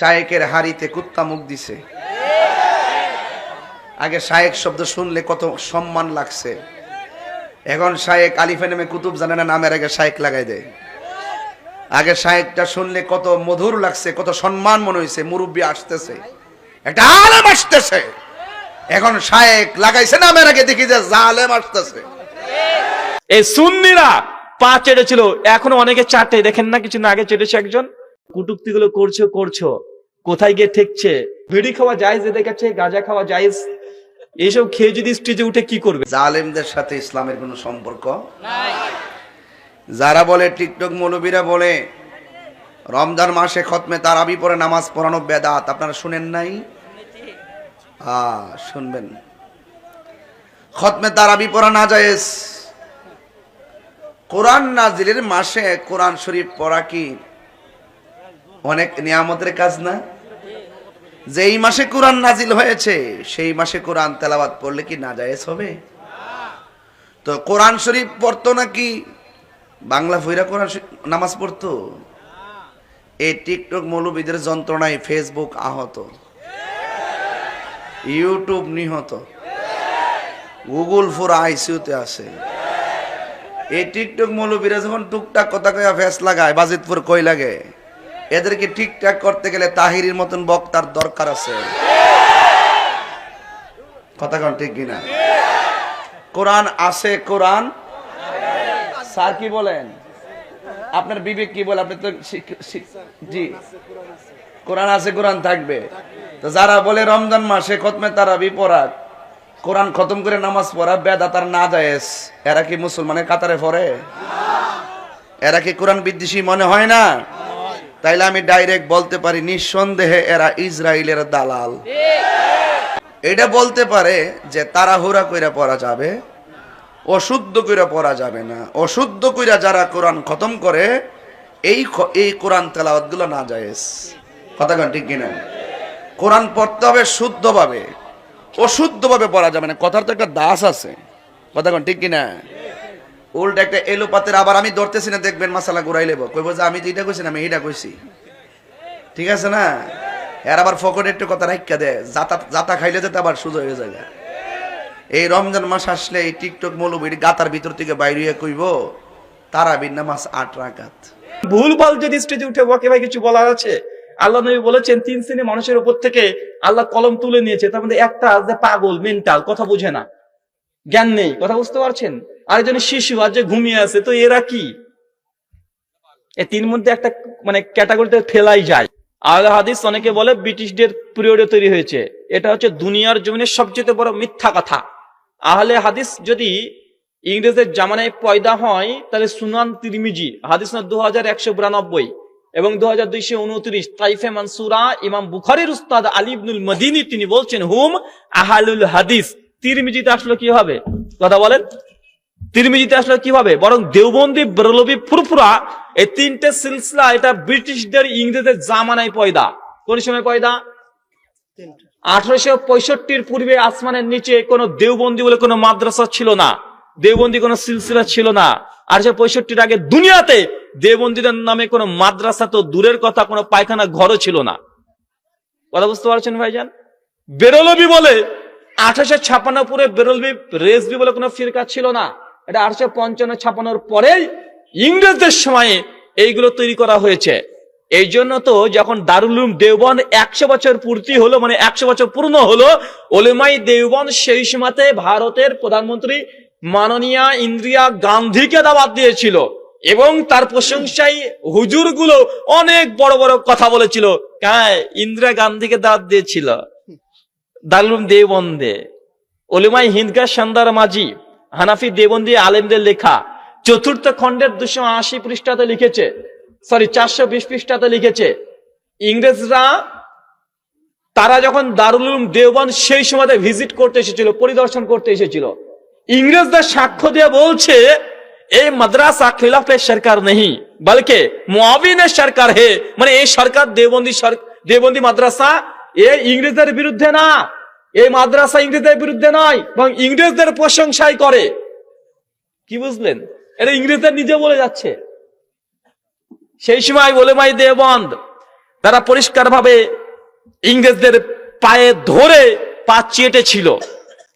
শায়েকের হাড়িতে কুত্তা মুখ দিছে। আগে শায়েক শব্দ শুনলে কত সম্মান লাগছে। এখন শায়েক আলিফে নামে কুতুব জানে না নামের আগে শায়েক লাগাই দেয়। আগে শায়েকটা শুনলে কত মধুর লাগছে কত সম্মান মনে হয়েছে মুরব্বী আসতেছে। একটা আলেম আসতেছে। এখন শায়েক লাগাইছে নামের আগে দেখি যে জালেম আসতেছে। এই সুন্নিরা পা চেটেছিল এখনও অনেকে চাটে দেখেন না কিছু না আগে চেটেছে একজন? কুটুক্তি গুলো করছ করছ। কোথায় গিয়ে ঠেকছে? ভিড়ি খাওয়া জায়েজ, এদের কাছে গাঁজা খাওয়া জায়েজ? এইসব খেয়ে যদি স্টেজে উঠে কি করবে? জালেমদের সাথে ইসলামের কোনো সম্পর্ক? যারা বলে, টিকটক মৌলবীরা বলে, রমজান মাসে খতমে তারাবি পরে নামাজ পড়ানো বেদাত, আপনারা শুনেন নাই? শুনবেন। খতমে তারাবি পড়া না জায়েজ? কোরআন নাজিলের মাসে কোরআন শরীফ পড়া কি অনেক নিয়ামতের কাজ না? যেই মাসে কোরআন নাজিল হয়েছে, সেই মাসে কোরআন তেলাবাদ পড়লে কি না জায়েজ হবে? তো কোরআন শরীফ পড়তো নাকি? বাংলা ফইরা কোরআন নামাজ পড়তো? এই টিকটক মৌলবীদের যন্ত্রণায় ফেসবুক আহত। ইউটিউব নিহত। গুগল ফোর আইসিউতে আছে। এই টিকটক মৌলবীরা যখন টুকটাক কথা কয়া ফেস লাগায়, বাজিতপুর কই লাগে? এদেরকে ঠিকঠাক করতে গেলে তাহিরির মতন বক্তার দরকার আছে। কথা কন ঠিক কিনা? কোরআন আছে, কোরআন? স্যার কি বলেন? আপনার বিবেক কি বলে? আপনি তো জি। কোরআন আছে, কোরআন থাকবে। তো যারা বলে রমজান মাসে খতমে তারা বিপরাগ। কোরআন খতম করে নামাজ পড়া বেদা তার না যায়স এরা কি মুসলমানের কাতারে পড়ে এরা কি কোরআন বিদ্বেষী মনে হয় না? তাইলে আমি ডাইরেক্ট বলতে পারি, নিঃসন্দেহে এরা ইসরায়েলের দালাল। এটা বলতে পারে যে তাড়াহুড়া কইরা পড়া যাবে, অশুদ্ধ কইরা পড়া যাবে না। অশুদ্ধ কইরা যারা কোরআন খতম করে, এই এই কোরআন তেলাওয়াতগুলো না জায়েজ। কথা কন ঠিক কিনা? কোরআন পড়তে হবে শুদ্ধভাবে। অশুদ্ধভাবে পড়া যাবে না। কথার তো একটা দাস আছে। কথা কন ঠিক কিনা? উল্টা একটা এলোপাতের আবার আমি ধরতেছি না, দেখবেন মাসালা ঘুরাই লেব। কইব যে আমি এটা কইছি না, আমি এটা কইছি। ঠিক আছে না? এর আবার ফকট একটু কথা রাখা দেয় জাতা জাতা খাইলে যেতে আবার সুযোগ হয়ে যায় এই রমজান মাস আসলে এই টিকটক মৌলবীর গাতার ভিতর থেকে বাইরে কইব তারা বিন্না মাস আট রাকাত। ভুল ভালো যদি স্টেজে উঠে বকে ভাই কিছু বলার আছে, আল্লাহ নবী বলেছেন, তিন শ্রেণি মানুষের উপর থেকে আল্লাহ কলম তুলে নিয়েছে, তার মধ্যে একটা যে পাগল মেন্টাল কথা বুঝে না। জ্ঞান নেই, কথা বুঝতে পারছেন? আরেকজন শিশু আর ঘুমিয়ে আছে, তো এরা কি? এই তিন মধ্যে একটা মানে ক্যাটাগরিতে ফেলাই যায়। আল হাদিস অনেকে বলে ব্রিটিশদের পিরিয়ডে তৈরি হয়েছে। এটা হচ্ছে দুনিয়ার জমিনের সবচেয়ে বড় মিথ্যা কথা। আহলে হাদিস যদি ইংরেজের জামানায় পয়দা হয়, তাহলে সুনান তিরমিজি, হাদিস না দু হাজার একশো বিরানব্বই এবং দু হাজার দুইশো উনত্রিশ, তাইফে মানসুরা, ইমাম বুখারির উস্তাদ আলী ইবনুল মদিনী তিনি বলছেন, হুম, আহালুল হাদিস। তিরমিজিতে আসলে কি হবে? কথা বলেন। তিরমিজিতে আসলে কি হবে বরং দেওবন্দি বেরলবি ফুরফুরা এই তিনটে সিলসিলা এটা ব্রিটিশদের ইংরেজের জামানায় পয়দা। কোন সময় পয়দা? আঠারোশো পঁয়ষট্টির পূর্বে আসমানের নিচে কোনো দেওবন্দি বলে কোনো মাদ্রাসা ছিল না। দেওবন্দি কোনো সিলসিলা ছিল না। আঠারোশো পঁয়ষট্টির আগে দুনিয়াতে দেওবন্দিদের নামে কোনো মাদ্রাসা তো দূরের কথা কোনো পায়খানা ঘরও ছিল না। কথা বুঝতে পারছেন ভাইজান? বেরলবি বলে আঠারোশো ছাপান্ন পুরে বেরলবি রেসবি বলে কোনো ফিরকা ছিল না। এটা আটশো পঞ্চান্ন ছাপানোর পরেই ইংরেজদের সময়ে এইগুলো তৈরি করা হয়েছে। এই জন্য তো যখন দারুল উলুম দেওবন একশো বছর পূর্তি হলো মানে একশো বছর পূর্ণ হলো, ওলেমাই দেওবন সেই সময়তে ভারতের প্রধানমন্ত্রী মাননীয়া ইন্দিরা গান্ধীকে দাওয়াত দিয়েছিল এবং তার প্রশংসায় হুজুরগুলো অনেক বড় বড় কথা বলেছিল। হ্যাঁ ইন্দিরা গান্ধীকে দাওয়াত দিয়েছিল। দারুল দেবন্দে ওলিমাই হিন্দকা সন্দার মাঝি হানাফি দেবন্দি আলেমদের লেখা। চতুর্থ খণ্ডের দুশো আশি পৃষ্ঠাতে লিখেছে। সরি চারশো বিশ পৃষ্ঠাতে লিখেছে। ইংরেজরা, তারা যখন দারুল দেওবান সেই সময়তে ভিজিট করতে এসেছিল, পরিদর্শন করতে এসেছিল। ইংরেজদের সাক্ষ্য দিয়ে বলছে, এই মাদ্রাসা খিলাফের সরকার নেই, বলকে মুআবিনের সরকার হে। মানে এই সরকার দেওবন্দি সর- দেওবন্দি মাদ্রাসা, এ ইংরেজদের বিরুদ্ধে না। এই মাদ্রাসা ইংরেজদের বিরুদ্ধে নয় এবং ইংরেজদের প্রশংসাই করে। কি বুঝলেন? এটা ইংরেজদের নিজে বলে যাচ্ছে। সেই সময় বলে মাই দেবন্দ তারা পরিষ্কারভাবে ইংরেজদের পায়ে ধরে পা চেটেছিল।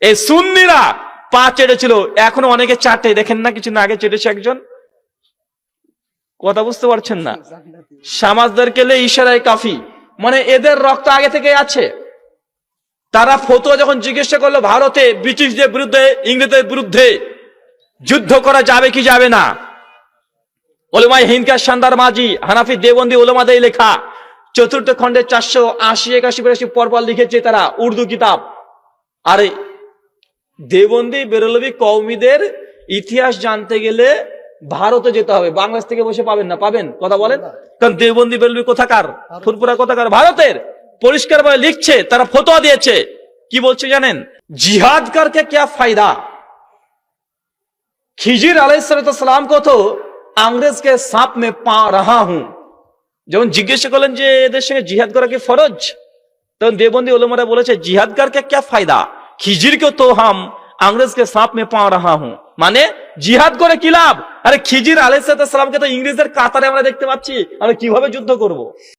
এই সুন্নিরা পা চেটেছিল। এখনও অনেকে চাটে দেখেন না কিছু না আগে চেটেছে একজন? কথা বুঝতে পারছেন না? সমাজদের কেলে ইশারায় কাফি। মানে এদের রক্ত আগে থেকে আছে। তারা ফতুয়া যখন জিজ্ঞাসা করল, ভারতে ব্রিটিশদের বিরুদ্ধে, ইংরেজদের বিরুদ্ধে যুদ্ধ করা যাবে কি যাবে না? ওলেমাই হিন্দকার সান্দার মাঝি, হানাফি দেবন্দি ওলেমাদের লেখা, চতুর্থ খণ্ডে চারশো আশি, একাশি, বিরাশি পরপর লিখেছে তারা উর্দু কিতাব। আর দেবন্দি বেরলবি কৌমিদের ইতিহাস জানতে গেলে ভারতে যেতে হবে। বাংলাদেশ থেকে বসে পাবেন না। পাবেন? কথা বলেন? কারণ দেবন্দি বেরলবি কোথাকার? ফুরপুরা কোথাকার? ভারতের। পরিষ্কার ভাবে লিখছে তারা ফতোয়া দিয়েছে কি বলছে জানেন জিহাদ করকে क्या फायदा खिजिर अलैहिस्सलाम को तो अंग्रेज के सांप में पा रहा हूं যখন জিজ্ঞাসা করলেন যে এদের সঙ্গে জিহাদ করা কি ফরজ তখন দেবন্দি ওলমারা বলেছে জিহাদ করকে क्या फायदा खिजिर को तो हम अंग्रेज के सांप में पा रहा हूं মানে জিহাদ করে কি লাভ আরে খিজির আলাইহিস সালামকে তো ইংরেজদের কাতারে আমরা দেখতে পাচ্ছি আমরা কিভাবে যুদ্ধ করব